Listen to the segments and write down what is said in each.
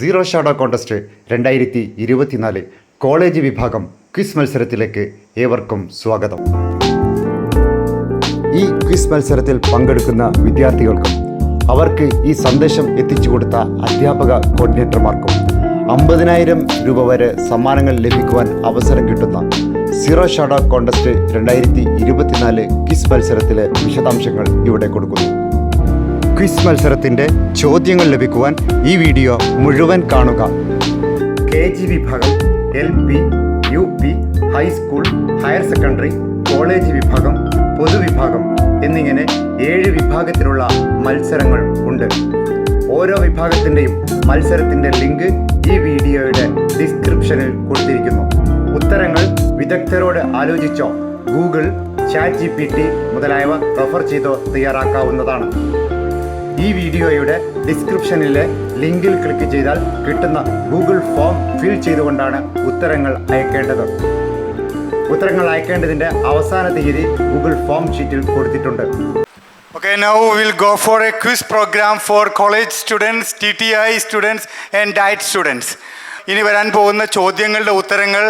Zero shadow contest രണ്ടായിരത്തി ഇരുപത്തിനാല് college വിഭാഗം ക്വിസ് മത്സരത്തിലേക്ക് ഏവർക്കും സ്വാഗതം. ഈ ക്വിസ് മത്സരത്തിൽ പങ്കെടുക്കുന്ന വിദ്യാർത്ഥികൾക്കും അവർക്ക് ഈ സന്ദേശം എത്തിച്ചു കൊടുത്ത അധ്യാപക കോർഡിനേറ്റർമാർക്കും അമ്പതിനായിരം രൂപ വരെ സമ്മാനങ്ങൾ ലഭിക്കുവാൻ അവസരം കിട്ടുന്ന സീറോ ഷാഡോ കോൺടെസ്റ്റ് രണ്ടായിരത്തി ഇരുപത്തിനാല് ക്വിസ് മത്സരത്തിലെ വിശദാംശങ്ങൾ ഇവിടെ കൊടുക്കുന്നു. ക്വിസ് മത്സരത്തിന്റെ ചോദ്യങ്ങൾ ലഭിക്കുവാൻ ഈ വീഡിയോ മുഴുവൻ കാണുക. കെ ജി വിഭാഗം L P U P high school higher secondary college വിഭാഗം പൊതുവിഭാഗം എന്നിങ്ങനെ ഏഴ് വിഭാഗത്തിലുള്ള മത്സരങ്ങൾ ഉണ്ട്. ഓരോ വിഭാഗത്തിന്റെയും മത്സരത്തിന്റെ ലിങ്ക് ഈ വീഡിയോയുടെ ഡിസ്ക്രിപ്ഷനിൽ കൊടുത്തിരിക്കുന്നു. ഉത്തരങ്ങൾ വിദഗ്ധരോട് ആലോചിച്ചോ? ഗൂഗിൾ ചാറ്റ് ജി മുതലായവ റെഫർ ചെയ്തോ തയ്യാറാക്കാവുന്നതാണ്. ഈ വീഡിയോയുടെ ഡിസ്ക്രിപ്ഷനിലെ ലിങ്കിൽ ക്ലിക്ക് ചെയ്താൽ കിട്ടുന്ന ഗൂഗിൾ ഫോം ഫിൽ ചെയ്തുകൊണ്ടാണ് ഉത്തരങ്ങൾ അയക്കേണ്ടത്. ഉത്തരങ്ങൾ അയക്കേണ്ടതിന്റെ അവസാന തീയതി ഗൂഗിൾ ഫോം ഷീറ്റിൽ കൊടുത്തിട്ടുണ്ട്. Okay, now will go for a quiz program for college students, TTI students and diet students. ഇനി വരാൻ പോകുന്ന ചോദ്യങ്ങളുടെ ഉത്തരങ്ങൾ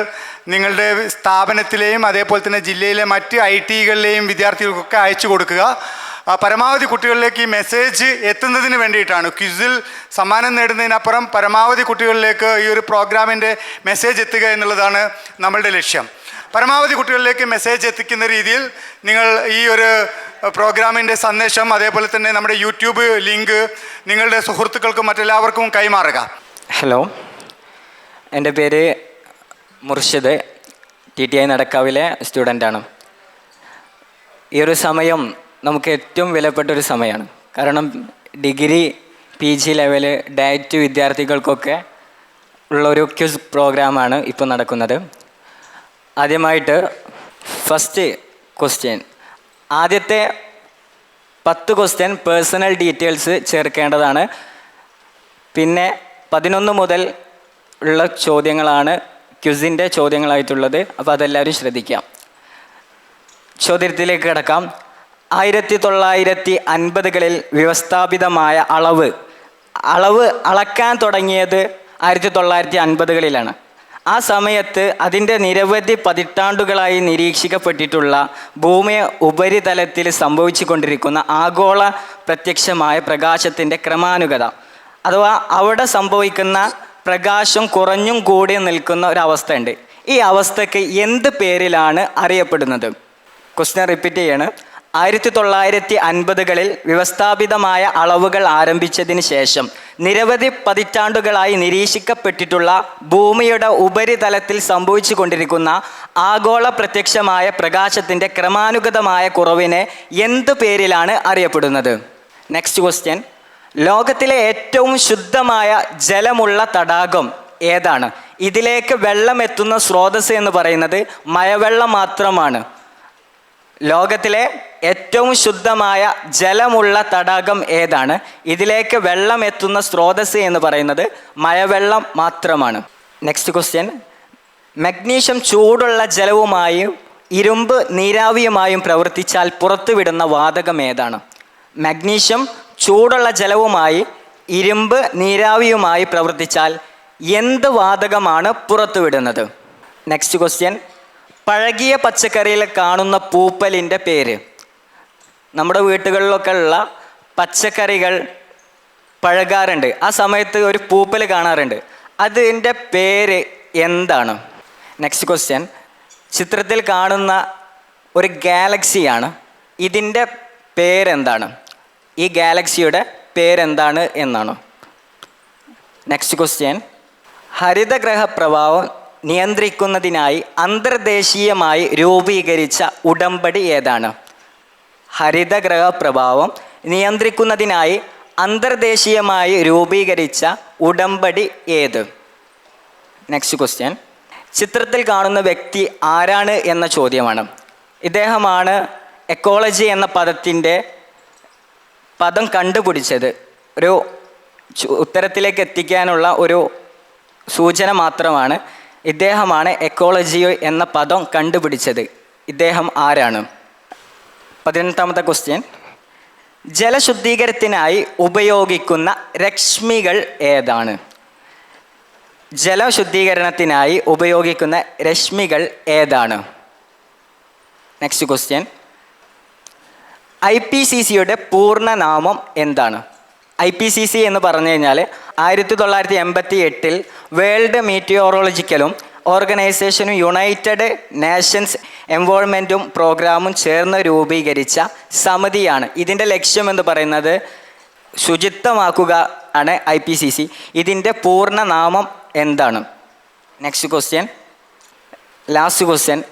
നിങ്ങളുടെ സ്ഥാപനത്തിലെയും അതേപോലെ തന്നെ ജില്ലയിലെ മറ്റ് ഐ ടികളിലെയും വിദ്യാർത്ഥികൾക്കൊക്കെ അയച്ചു കൊടുക്കുക. പരമാവധി കുട്ടികളിലേക്ക് ഈ മെസ്സേജ് എത്തുന്നതിന് വേണ്ടിയിട്ടാണ്. ക്വിസിൽ സമ്മാനം നേടുന്നതിനപ്പുറം പരമാവധി കുട്ടികളിലേക്ക് ഈ ഒരു പ്രോഗ്രാമിന്റെ മെസ്സേജ് എത്തുക എന്നുള്ളതാണ് നമ്മളുടെ ലക്ഷ്യം. പരമാവധി കുട്ടികളിലേക്ക് മെസ്സേജ് എത്തിക്കുന്ന രീതിയിൽ നിങ്ങൾ ഈ ഒരു പ്രോഗ്രാമിന്റെ സന്ദേശം അതേപോലെ തന്നെ നമ്മുടെ യൂട്യൂബ് ലിങ്ക് നിങ്ങളുടെ സുഹൃത്തുക്കൾക്കും മറ്റെല്ലാവർക്കും കൈമാറുക. ഹലോ എന്റെ പേര് മുർഷിദ് ടി ടി ഐ നടക്കാവിലെ സ്റ്റുഡന്റാണ് ഈ ഒരു സമയം നമുക്ക് ഏറ്റവും വിലപ്പെട്ട ഒരു സമയമാണ്. കാരണം degree P G level DIET വിദ്യാർത്ഥികൾക്കൊക്കെ ഉള്ളൊരു ക്യൂസ് പ്രോഗ്രാമാണ് ഇപ്പോൾ നടക്കുന്നത്. ആദ്യമായിട്ട് ഫസ്റ്റ് ക്വസ്റ്റ്യൻ ആദ്യത്തെ പത്ത് ക്വസ്റ്റ്യൻ പേഴ്സണൽ ഡീറ്റെയിൽസ് ചേർക്കേണ്ടതാണ്. പിന്നെ പതിനൊന്ന് മുതൽ ഉള്ള ചോദ്യങ്ങളാണ് ക്യുസിന്റെ ചോദ്യങ്ങളായിട്ടുള്ളത്. അപ്പോൾ അതെല്ലാവരും ശ്രദ്ധിക്കാം. ചോദ്യത്തിലേക്ക് കിടക്കാം. ആയിരത്തി തൊള്ളായിരത്തി അൻപതുകളിൽ വ്യവസ്ഥാപിതമായ അളവ് അളവ് അളക്കാൻ തുടങ്ങിയത് ആയിരത്തി തൊള്ളായിരത്തി അൻപതുകളിലാണ് ആ സമയത്ത് അതിന്റെ നിരവധി പതിറ്റാണ്ടുകളായി നിരീക്ഷിക്കപ്പെട്ടിട്ടുള്ള ഭൂമി ഉപരിതലത്തിൽ സംഭവിച്ചു കൊണ്ടിരിക്കുന്ന ആഗോള പ്രത്യക്ഷമായ പ്രകാശത്തിന്റെ ക്രമാനുഗത അഥവാ അവിടെ സംഭവിക്കുന്ന പ്രകാശം കുറഞ്ഞും കൂടിയും നിൽക്കുന്ന ഒരവസ്ഥയുണ്ട് ഈ അവസ്ഥയ്ക്ക് എന്ത് പേരിലാണ് അറിയപ്പെടുന്നത്? ക്വസ്റ്റ്യൻ റിപ്പീറ്റ് ചെയ്യാണ്. ആയിരത്തി തൊള്ളായിരത്തി അൻപതുകളിൽ വ്യവസ്ഥാപിതമായ അളവുകൾ ആരംഭിച്ചതിന് ശേഷം നിരവധി പതിറ്റാണ്ടുകളായി നിരീക്ഷിക്കപ്പെട്ടിട്ടുള്ള ഭൂമിയുടെ ഉപരിതലത്തിൽ സംഭവിച്ചു കൊണ്ടിരിക്കുന്ന ആഗോള പ്രത്യക്ഷമായ പ്രകാശത്തിന്റെ ക്രമാനുഗതമായ കുറവിനെ എന്ത് പേരിലാണ് അറിയപ്പെടുന്നത്? നെക്സ്റ്റ് ക്വസ്റ്റ്യൻ ലോകത്തിലെ ഏറ്റവും ശുദ്ധമായ ജലമുള്ള തടാകം ഏതാണ്? ഇതിലേക്ക് വെള്ളം എത്തുന്ന സ്രോതസ് എന്ന് പറയുന്നത് മഴവെള്ളം മാത്രമാണ്. ലോകത്തിലെ ഏറ്റവും ശുദ്ധമായ ജലമുള്ള തടാകം ഏതാണ്? ഇതിലേക്ക് വെള്ളം എത്തുന്ന സ്രോതസ് എന്ന് പറയുന്നത് മഴവെള്ളം മാത്രമാണ്. നെക്സ്റ്റ് ക്വസ്റ്റ്യൻ മഗ്നീഷ്യം ചൂടുള്ള ജലവുമായും ഇരുമ്പ് നീരാവിയുമായും പ്രവർത്തിച്ചാൽ പുറത്തുവിടുന്ന വാതകം ഏതാണ്? മഗ്നീഷ്യം ചൂടുള്ള ജലവുമായി ഇരുമ്പ് നീരാവിയുമായി പ്രവർത്തിച്ചാൽ എന്ത് വാതകമാണ് പുറത്തുവിടുന്നത്? നെക്സ്റ്റ് ക്വസ്റ്റ്യൻ പഴകിയ പച്ചക്കറിയിൽ കാണുന്ന പൂപ്പലിന്റെ പേര്. നമ്മുടെ വീട്ടുകളിലൊക്കെ ഉള്ള പച്ചക്കറികൾ പഴകാറുണ്ട്. ആ സമയത്ത് ഒരു പൂപ്പൽ കാണാറുണ്ട്. അതിന്റെ പേര് എന്താണ്? നെക്സ്റ്റ് ക്വസ്റ്റ്യൻ ചിത്രത്തിൽ കാണുന്ന ഒരു ഗാലക്സിയാണ്. ഇതിന്റെ പേരെന്താണ്? ഈ ഗാലക്സിയുടെ പേരെന്താണ് എന്നാണ്. നെക്സ്റ്റ് ക്വസ്റ്റ്യൻ ഹരിതഗ്രഹ പ്രഭാവം നിയന്ത്രിക്കുന്നതിനായി അന്തർദേശീയമായി രൂപീകരിച്ച ഉടമ്പടി ഏതാണ്? ഹരിതഗ്രഹ പ്രഭാവം നിയന്ത്രിക്കുന്നതിനായി അന്തർദേശീയമായി രൂപീകരിച്ച ഉടമ്പടി ഏത്? നെക്സ്റ്റ് ക്വസ്റ്റ്യൻ ചിത്രത്തിൽ കാണുന്ന വ്യക്തി ആരാണ് എന്ന ചോദ്യമാണ്. ഇദ്ദേഹമാണ് എക്കോളജി എന്ന പദത്തിന്റെ പദം കണ്ടുപിടിച്ചത്. ഒരു ഉത്തരത്തിലേക്ക് എത്തിക്കാനുള്ള ഒരു സൂചന മാത്രമാണ്. ഇദ്ദേഹമാണ് എക്കോളജിയോ എന്ന പദം കണ്ടുപിടിച്ചത്. ഇദ്ദേഹം ആരാണ്? പതിനെട്ടാമത്തെ ക്വസ്റ്റ്യൻ ജലശുദ്ധീകരണത്തിനായി ഉപയോഗിക്കുന്ന രശ്മികൾ ഏതാണ്? ജലശുദ്ധീകരണത്തിനായി ഉപയോഗിക്കുന്ന രശ്മികൾ ഏതാണ്? Next question I P C സിയുടെ പൂർണനാമം എന്താണ്? ഐ പി സി സി എന്ന് പറഞ്ഞു കഴിഞ്ഞാൽ ആയിരത്തി തൊള്ളായിരത്തി എൺപത്തി എട്ടിൽ വേൾഡ് മീറ്റിയോറോളജിക്കലും ഓർഗനൈസേഷനും യുണൈറ്റഡ് നേഷൻസ് എൻവോൾവ്മെന്റും പ്രോഗ്രാമും ചേർന്ന് രൂപീകരിച്ച സമിതിയാണ്. ഇതിന്റെ ലക്ഷ്യമെന്ന് പറയുന്നത് ശുചിത്വമാക്കുക ആണ് ഐ പി സി സി. ഇതിന്റെ പൂർണനാമം എന്താണ്? Next question last question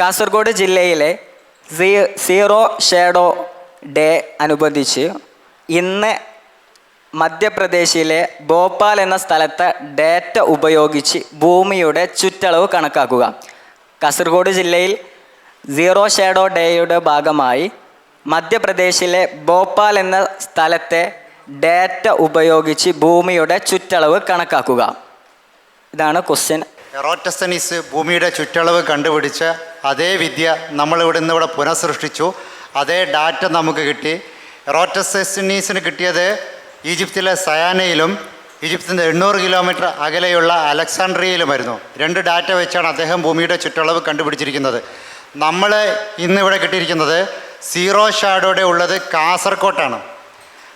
Kasaragod ജില്ലയിലെ സീറോ ഷേഡോ ഡേ അനുബന്ധിച്ച് ഇന്ന് മധ്യപ്രദേശിലെ ഭോപ്പാൽ എന്ന സ്ഥലത്തെ ഡാറ്റ ഉപയോഗിച്ച് ഭൂമിയുടെ ചുറ്റളവ് കണക്കാക്കുക. കാസർഗോഡ് ജില്ലയിൽ സീറോ ഷാഡോ ഡേയുടെ ഭാഗമായി മധ്യപ്രദേശിലെ ഭോപ്പാൽ എന്ന സ്ഥലത്തെ ഡാറ്റ ഉപയോഗിച്ച് ഭൂമിയുടെ ചുറ്റളവ് കണക്കാക്കുക. ഇതാണ് ക്വസ്റ്റ്യൻ. എറോറ്റസ്തനിസ് ഭൂമിയുടെ ചുറ്റളവ് കണ്ടുപിടിച്ച് അതേ വിദ്യ നമ്മൾ ഇവിടെ നിന്ന് ഇവിടെ പുനഃസൃഷ്ടിച്ചു. അതേ ഡാറ്റ നമുക്ക് കിട്ടി. എറോറ്റസ്തനീസിന് കിട്ടിയത് ഈജിപ്തിലെ സയാനയിലും ഈജിപ്തിന്റെ എണ്ണൂറ് കിലോമീറ്റർ അകലെയുള്ള അലക്സാണ്ട്രിയയിലുമായിരുന്നു. രണ്ട് ഡാറ്റ വെച്ചാണ് അദ്ദേഹം ഭൂമിയുടെ ചുറ്റളവ് കണ്ടുപിടിച്ചിരിക്കുന്നത്. നമ്മൾ ഇന്നിവിടെ കിട്ടിയിരിക്കുന്നത് സീറോ ഷാഡോയുടെ ഉള്ളത് കാസർകോട്ടാണ്.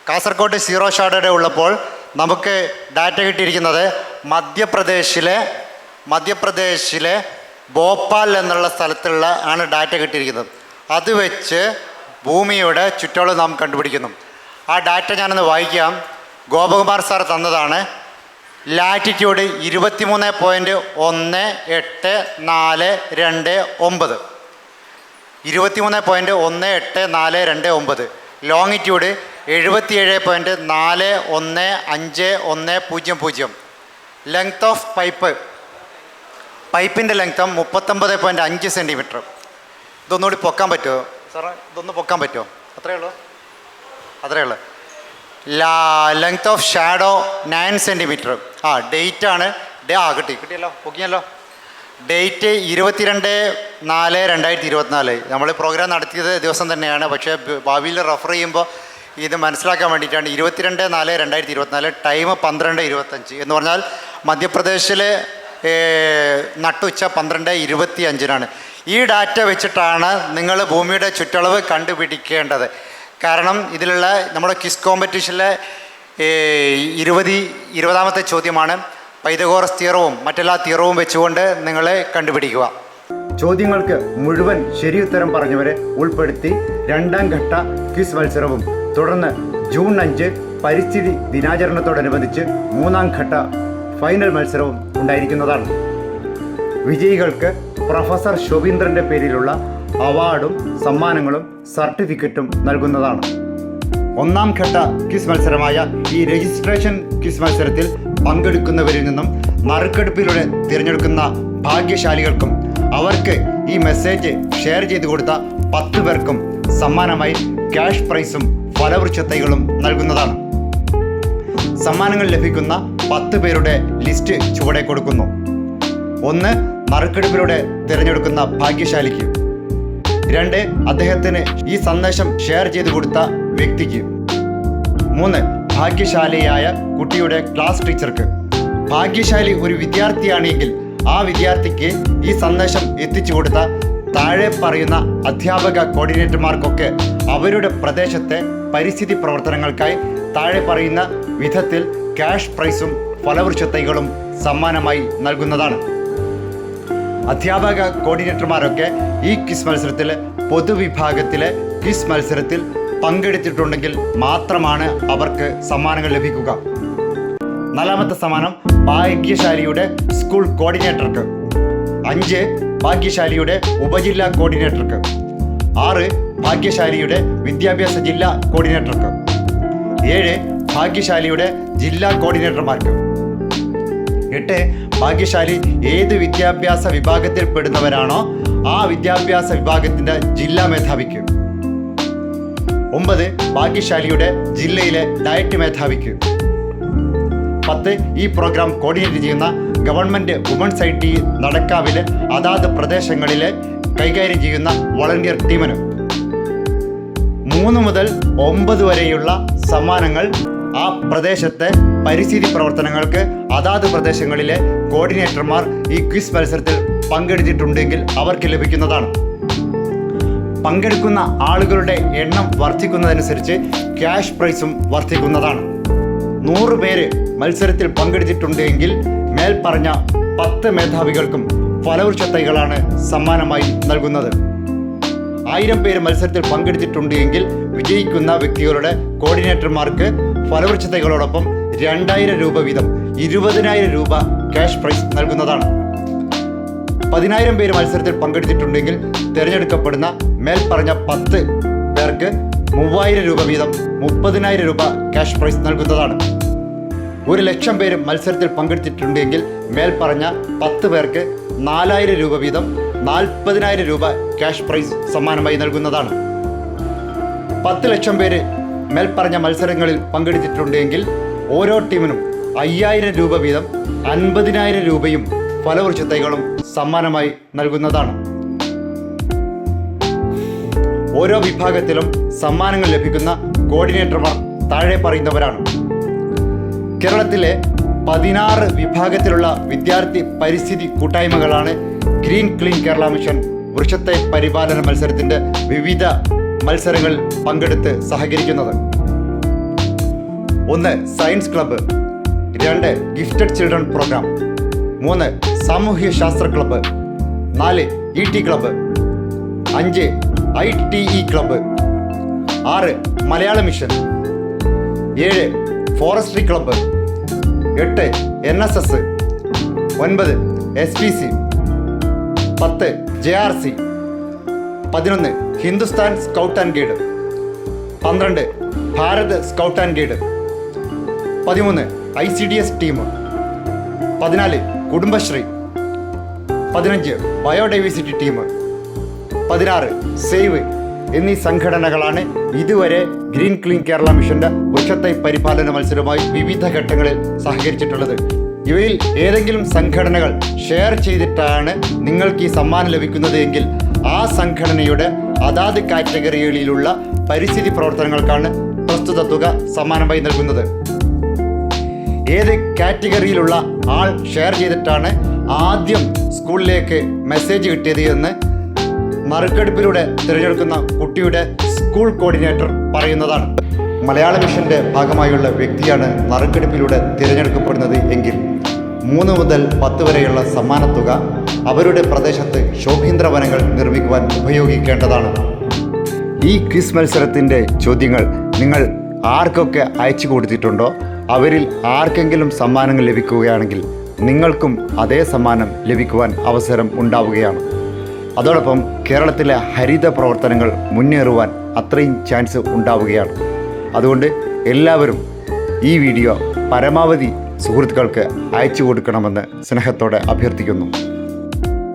കാസർകോട്ട് സീറോ ഷാഡോയുടെ ഉള്ളപ്പോൾ നമുക്ക് ഡാറ്റ കിട്ടിയിരിക്കുന്നത് മധ്യപ്രദേശിലെ മധ്യപ്രദേശിലെ ഭോപ്പാൽ എന്നുള്ള സ്ഥലത്തുള്ള ആണ് ഡാറ്റ കിട്ടിയിരിക്കുന്നത്. അത് വെച്ച് ഭൂമിയുടെ ചുറ്റളവ് നാം കണ്ടുപിടിക്കുന്നു. ആ ഡാറ്റ ഞാനൊന്ന് വായിക്കാം. ഗോപകുമാർ സാർ തന്നതാണ്. ലാറ്റിറ്റ്യൂഡ് ഇരുപത്തിമൂന്ന് പോയിന്റ് ഒന്ന് എട്ട് നാല് രണ്ട് ഒമ്പത്. ഇരുപത്തിമൂന്ന് പോയിന്റ് ഒന്ന് എട്ട് നാല് രണ്ട് ഒമ്പത്. ലോങ്ങിറ്റ്യൂഡ് എഴുപത്തിയേഴ് പോയിന്റ് നാല് ഒന്ന് അഞ്ച് ഒന്ന് പൂജ്യം പൂജ്യം. Length of pipe. പൈപ്പിന്റെ ലെങ്ത് മുപ്പത്തൊമ്പത് പോയിന്റ് അഞ്ച് സെന്റിമീറ്റർ ഇതൊന്നുകൂടി പൊക്കാൻ പറ്റുമോ? സാറേ ഇതൊന്ന് പൊക്കാൻ പറ്റുമോ? അത്രയേ ഉള്ളൂ. അത്രയേ ഉള്ളൂ. ലാ length of shadow nine centimetre ആ ഡേറ്റ് ആണ്. ഡേ ആ കിട്ടി. കിട്ടിയല്ലോ. ഓക്കെയല്ലോ ഡേറ്റ് ഇരുപത്തിരണ്ട് നാല് രണ്ടായിരത്തി ഇരുപത്തിനാല് നമ്മൾ പ്രോഗ്രാം നടത്തിയത് ദിവസം തന്നെയാണ്. പക്ഷേ ഭാവിയിൽ റെഫർ ചെയ്യുമ്പോൾ ഇത് മനസ്സിലാക്കാൻ വേണ്ടിയിട്ടാണ്. ഇരുപത്തിരണ്ട് നാല് രണ്ടായിരത്തി ഇരുപത്തിനാല് ടൈം പന്ത്രണ്ട് ഇരുപത്തഞ്ച്. എന്ന് പറഞ്ഞാൽ മധ്യപ്രദേശിൽ നട്ടുച്ച പന്ത്രണ്ട് ഇരുപത്തി അഞ്ചിനാണ് ഈ ഡാറ്റ വെച്ചിട്ടാണ് നിങ്ങൾ ഭൂമിയുടെ ചുറ്റളവ് കണ്ടുപിടിക്കേണ്ടത്. കാരണം ഇതിലുള്ള നമ്മുടെ ക്വിസ് കോമ്പറ്റീഷനിലെ ഇരുപതി ഇരുപതാമത്തെ ചോദ്യമാണ്. പൈതഗോറസ് തീറവും മറ്റെല്ലാ തീറവും വെച്ചുകൊണ്ട് നിങ്ങളെ കണ്ടുപിടിക്കുക. ചോദ്യങ്ങൾക്ക് മുഴുവൻ ശരിയുത്തരം പറഞ്ഞവരെ ഉൾപ്പെടുത്തി രണ്ടാം ഘട്ട ക്വിസ് മത്സരവും തുടർന്ന് ജൂൺ അഞ്ച് പരിസ്ഥിതി ദിനാചരണത്തോടനുബന്ധിച്ച് മൂന്നാം ഘട്ട ഫൈനൽ മത്സരവും ഉണ്ടായിരിക്കുന്നതാണ്. വിജയികൾക്ക് പ്രൊഫസർ ശോഭീന്ദ്രന്റെ പേരിലുള്ള അവാർഡും സമ്മാനങ്ങളും സർട്ടിഫിക്കറ്റും നൽകുന്നതാണ്. ഒന്നാം ഘട്ട ക്വിസ് മത്സരമായ ഈ രജിസ്ട്രേഷൻ ക്വിസ് മത്സരത്തിൽ പങ്കെടുക്കുന്നവരിൽ നിന്നും നറുക്കെടുപ്പിലൂടെ തിരഞ്ഞെടുക്കുന്ന ഭാഗ്യശാലികൾക്കും അവർക്ക് ഈ മെസ്സേജ് ഷെയർ ചെയ്തു കൊടുത്ത പത്ത് പേർക്കും സമ്മാനമായി ക്യാഷ് പ്രൈസും ഫലവൃക്ഷത്തൈകളും നൽകുന്നതാണ്. സമ്മാനങ്ങൾ ലഭിക്കുന്ന പത്ത് പേരുടെ ലിസ്റ്റ് ചുവടെ കൊടുക്കുന്നു. ഒന്ന് നറുക്കെടുപ്പിലൂടെ തിരഞ്ഞെടുക്കുന്ന ഭാഗ്യശാലിക്ക്. രണ്ട് അദ്ദേഹത്തിന് ഈ സന്ദേശം ഷെയർ ചെയ്തു കൊടുത്ത വ്യക്തിക്ക്. മൂന്ന് ഭാഗ്യശാലിയായ കുട്ടിയുടെ ക്ലാസ് ടീച്ചർക്ക് ഭാഗ്യശാലി ഒരു വിദ്യാർത്ഥിയാണെങ്കിൽ ആ വിദ്യാർത്ഥിക്ക് ഈ സന്ദേശം എത്തിച്ചു കൊടുത്ത താഴെ പറയുന്ന അധ്യാപക കോർഡിനേറ്റർമാർക്കൊക്കെ അവരുടെ പ്രദേശത്തെ പരിസ്ഥിതി പ്രവർത്തനങ്ങൾക്കായി താഴെ പറയുന്ന വിധത്തിൽ ക്യാഷ് പ്രൈസും ഫലവൃക്ഷത്തൈകളും സമ്മാനമായി നൽകുന്നതാണ്. അധ്യാപക കോർഡിനേറ്റർമാരൊക്കെ ഈ ക്വിസ് മത്സരത്തിൽ പൊതുവിഭാഗത്തിലെ ക്വിസ് മത്സരത്തിൽ പങ്കെടുത്തിട്ടുണ്ടെങ്കിൽ മാത്രമാണ് അവർക്ക് സമ്മാനങ്ങൾ ലഭിക്കുക. നാലാമത്തെ സമ്മാനം ഭാഗ്യശാലിയുടെ സ്കൂൾ കോർഡിനേറ്റർക്ക്. അഞ്ച് ഭാഗ്യശാലിയുടെ ഉപജില്ലാ കോർഡിനേറ്റർക്ക്. ആറ് ഭാഗ്യശാലിയുടെ വിദ്യാഭ്യാസ ജില്ലാ കോർഡിനേറ്റർക്ക്. ഏഴ് ഭാഗ്യശാലിയുടെ ജില്ലാ കോർഡിനേറ്റർമാർക്ക്. എട്ട് ഭാഗ്യശാലി ഏത് വിദ്യാഭ്യാസ വിഭാഗത്തിൽ പെടുന്നവരാണോ ആ വിദ്യാഭ്യാസ വിഭാഗത്തിന്റെ ജില്ലാ മേധാവിക്ക്. ഒമ്പത് ഭാഗ്യശാലിയുടെ ജില്ലയിലെ ഡയറ്റ് മേധാവിക്ക്. പത്ത് ഈ പ്രോഗ്രാം കോർഡിനേറ്റ് ചെയ്യുന്ന ഗവൺമെന്റ് വുമൺസ് ഐ ടി നടക്കാവിലെ അതാത് പ്രദേശങ്ങളിലെ കൈകാര്യം ചെയ്യുന്ന വളണ്ടിയർ ടീമിനും. മൂന്ന് മുതൽ ഒമ്പത് വരെയുള്ള സമ്മാനങ്ങൾ ആ പ്രദേശത്തെ പരിസ്ഥിതി പ്രവർത്തനങ്ങൾക്ക് അതാത് പ്രദേശങ്ങളിലെ കോർഡിനേറ്റർമാർ ഈ ക്വിസ് മത്സരത്തിൽ പങ്കെടുത്തിട്ടുണ്ടെങ്കിൽ അവർക്ക് ലഭിക്കുന്നതാണ്. പങ്കെടുക്കുന്ന ആളുകളുടെ എണ്ണം വർദ്ധിക്കുന്നതനുസരിച്ച് ക്യാഷ് പ്രൈസും വർദ്ധിക്കുന്നതാണ്. നൂറ് പേര് മത്സരത്തിൽ പങ്കെടുത്തിട്ടുണ്ടെങ്കിൽ മേൽപ്പറഞ്ഞ പത്ത് മേധാവികൾക്കും ഫലവൃക്ഷ തൈകളാണ് സമ്മാനമായി നൽകുന്നത്. ആയിരം പേര് മത്സരത്തിൽ പങ്കെടുത്തിട്ടുണ്ടെങ്കിൽ വിജയിക്കുന്ന വ്യക്തികളുടെ കോർഡിനേറ്റർമാർക്ക് ഫലവൃക്ഷ തൈകളോടൊപ്പം രണ്ടായിരം രൂപ വീതം ഇരുപതിനായിരം രൂപ ക്യാഷ് പ്രൈസ് നൽകുന്നതാണ്. പതിനായിരം പേര് മത്സരത്തിൽ പങ്കെടുത്തിട്ടുണ്ടെങ്കിൽ തിരഞ്ഞെടുക്കപ്പെടുന്ന മേൽപ്പറഞ്ഞ പത്ത് പേർക്ക് മൂവായിരം രൂപ വീതം മുപ്പതിനായിരം രൂപ ക്യാഷ് പ്രൈസ് നൽകുന്നതാണ്. ഒരു ലക്ഷം പേര് മത്സരത്തിൽ പങ്കെടുത്തിട്ടുണ്ടെങ്കിൽ മേൽപ്പറഞ്ഞ പത്ത് പേർക്ക് നാലായിരം രൂപ വീതം നാൽപ്പതിനായിരം രൂപ ക്യാഷ് പ്രൈസ് സമ്മാനമായി നൽകുന്നതാണ്. പത്ത് ലക്ഷം പേര് മേൽപ്പറഞ്ഞ മത്സരങ്ങളിൽ പങ്കെടുത്തിട്ടുണ്ടെങ്കിൽ ഓരോ ടീമിനും അയ്യായിരം രൂപ വീതം അൻപതിനായിരം രൂപയും ഫലവൃക്ഷ തൈകളും സമ്മാനമായി നൽകുന്നതാണ്. ഓരോ വിഭാഗത്തിലും സമ്മാനങ്ങൾ ലഭിക്കുന്ന കോർഡിനേറ്റർമാർ താഴെ പറയുന്നവരാണ്. കേരളത്തിലെ പതിനാറ് വിഭാഗത്തിലുള്ള വിദ്യാർത്ഥി പരിസ്ഥിതി കൂട്ടായ്മകളാണ് ഗ്രീൻ ക്ലീൻ കേരള മിഷൻ വൃക്ഷത്തെ പരിപാലന മത്സരത്തിന്റെ വിവിധ മത്സരങ്ങളിൽ പങ്കെടുത്ത് സഹകരിക്കുന്നത്. ഒന്ന് സയൻസ് ക്ലബ്ബ്. രണ്ട് ഗിഫ്റ്റഡ് ചിൽഡ്രൻ പ്രോഗ്രാം. മൂന്ന് സാമൂഹ്യ ശാസ്ത്ര ക്ലബ്ബ്. നാല് ഇ ടി ക്ലബ്ബ്. അഞ്ച് ഐ ടി ഇ ക്ലബ്ബ്. ആറ് മലയാള മിഷൻ. ഏഴ് ഫോറസ്ട്രി ക്ലബ്ബ്. എട്ട് എൻ എസ് എസ്. ഒൻപത് എസ് പി സി. പത്ത് ജെ ആർ സി. പതിനൊന്ന് ഹിന്ദുസ്ഥാൻ സ്കൗട്ട് ആൻഡ് ഗൈഡ്. പന്ത്രണ്ട് ഭാരത് സ്കൗട്ട് ആൻഡ് ഗൈഡ്. പതിമൂന്ന് I C D S team. പതിനാല് കുടുംബശ്രീ. പതിനഞ്ച് ബയോഡൈവേഴ്സിറ്റി ടീം. പതിനാറ് സേവ് എന്നീ സംഘടനകളാണ് ഇതുവരെ ഗ്രീൻ ക്ലീൻ കേരള മിഷന്റെ വൃക്ഷത്തൈ പരിപാലന മത്സരവുമായി വിവിധ ഘട്ടങ്ങളിൽ സഹകരിച്ചിട്ടുള്ളത്. ഇവയിൽ ഏതെങ്കിലും സംഘടനകൾ ഷെയർ ചെയ്തിട്ടാണ് നിങ്ങൾക്ക് ഈ സമ്മാനം ലഭിക്കുന്നത് എങ്കിൽ ആ സംഘടനയുടെ അതാത് കാറ്റഗറികളിലുള്ള പരിസ്ഥിതി പ്രവർത്തനങ്ങൾക്കാണ് പ്രസ്തുത തുക സമ്മാനമായി നൽകുന്നത്. ഏത് കാറ്റഗറിയിലുള്ള ആൾ ഷെയർ ചെയ്തിട്ടാണ് ആദ്യം സ്കൂളിലേക്ക് മെസ്സേജ് കിട്ടിയത് എന്ന് നറുക്കെടുപ്പിലൂടെ തിരഞ്ഞെടുക്കുന്ന കുട്ടിയുടെ സ്കൂൾ കോർഡിനേറ്റർ പറയുന്നതാണ്. മലയാള മിഷന്റെ ഭാഗമായുള്ള വ്യക്തിയാണ് നറുക്കെടുപ്പിലൂടെ തിരഞ്ഞെടുക്കപ്പെടുന്നത് എങ്കിൽ മൂന്ന് മുതൽ പത്ത് വരെയുള്ള സമ്മാനത്തുക അവരുടെ പ്രദേശത്ത് ശോഭീന്ദ്രവനങ്ങൾ നിർമ്മിക്കുവാൻ ഉപയോഗിക്കേണ്ടതാണ്. ഈ ക്വിസ് മത്സരത്തിന്റെ ചോദ്യങ്ങൾ നിങ്ങൾ ആർക്കൊക്കെ അയച്ചു കൊടുത്തിട്ടുണ്ടോ? അവരിൽ ആർക്കെങ്കിലും സമ്മാനങ്ങൾ ലഭിക്കുകയാണെങ്കിൽ നിങ്ങൾക്കും അതേ സമ്മാനം ലഭിക്കുവാൻ അവസരം ഉണ്ടാവുകയാണ്. അതോടൊപ്പം കേരളത്തിലെ ഹരിത പ്രവർത്തനങ്ങൾ മുന്നേറുവാൻ അത്രയും ചാൻസ് ഉണ്ടാവുകയാണ്. അതുകൊണ്ട് എല്ലാവരും ഈ വീഡിയോ പരമാവധി സുഹൃത്തുക്കൾക്ക് അയച്ചു കൊടുക്കണമെന്ന് സ്നേഹത്തോടെ അഭ്യർത്ഥിക്കുന്നു.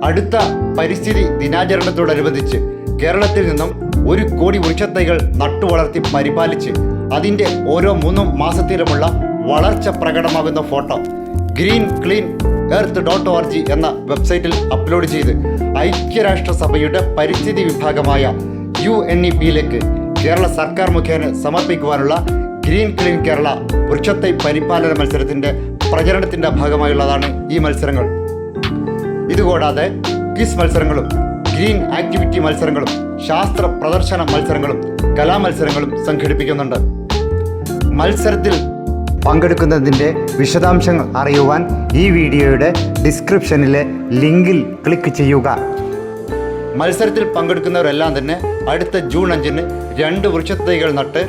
അടുത്ത പരിസ്ഥിതി ദിനാചരണത്തോടനുബന്ധിച്ച് കേരളത്തിൽ നിന്നും ഒരു കോടി വൃക്ഷത്തൈകൾ നട്ടുവളർത്തി പരിപാലിച്ച് അതിന്റെ ഓരോ മൂന്നും മാസത്തിലുമുള്ള വളർച്ച പ്രകടമാകുന്ന photo green clean earth dot O R G എന്ന വെബ്സൈറ്റിൽ അപ്ലോഡ് ചെയ്ത് ഐക്യരാഷ്ട്രസഭയുടെ പരിസ്ഥിതി വിഭാഗമായ യു എൻ ഇ പിയിലേക്ക് കേരള സർക്കാർ മുഖേന സമർപ്പിക്കുവാനുള്ള ഗ്രീൻ ക്ലീൻ കേരള വൃക്ഷത്തൈ പരിപാലന മത്സരത്തിന്റെ പ്രചരണത്തിന്റെ ഭാഗമായുള്ളതാണ് ഈ മത്സരങ്ങൾ. ഇതുകൂടാതെ ക്വിസ് മത്സരങ്ങളും ഗ്രീൻ ആക്ടിവിറ്റി മത്സരങ്ങളും ശാസ്ത്ര പ്രദർശന മത്സരങ്ങളും കലാമത്സരങ്ങളും സംഘടിപ്പിക്കുന്നുണ്ട്. മത്സരത്തിൽ പങ്കെടുക്കുന്നതിന്റെ വിശദാംശങ്ങൾ അറിയുവാൻ ഈ വീഡിയോയുടെ ഡിസ്ക്രിപ്ഷനിലെ ലിങ്കിൽ ക്ലിക്ക് ചെയ്യുക. മത്സരത്തിൽ പങ്കെടുക്കുന്നവരെല്ലാം തന്നെ അടുത്ത ജൂൺ അഞ്ചിന് രണ്ട് വൃക്ഷത്തൈകൾ നട്ട്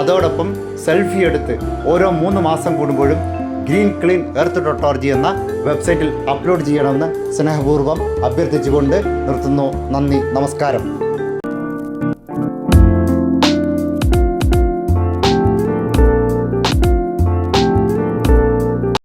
അതോടൊപ്പം സെൽഫി എടുത്ത് ഓരോ മൂന്ന് മാസം കൂടുമ്പോഴും green clean earth dot O R G എന്ന വെബ്സൈറ്റിൽ അപ്ലോഡ് ചെയ്യണമെന്ന് സ്നേഹപൂർവം അഭ്യർത്ഥിച്ചുകൊണ്ട് നിർത്തുന്നു. നന്ദി നമസ്കാരം.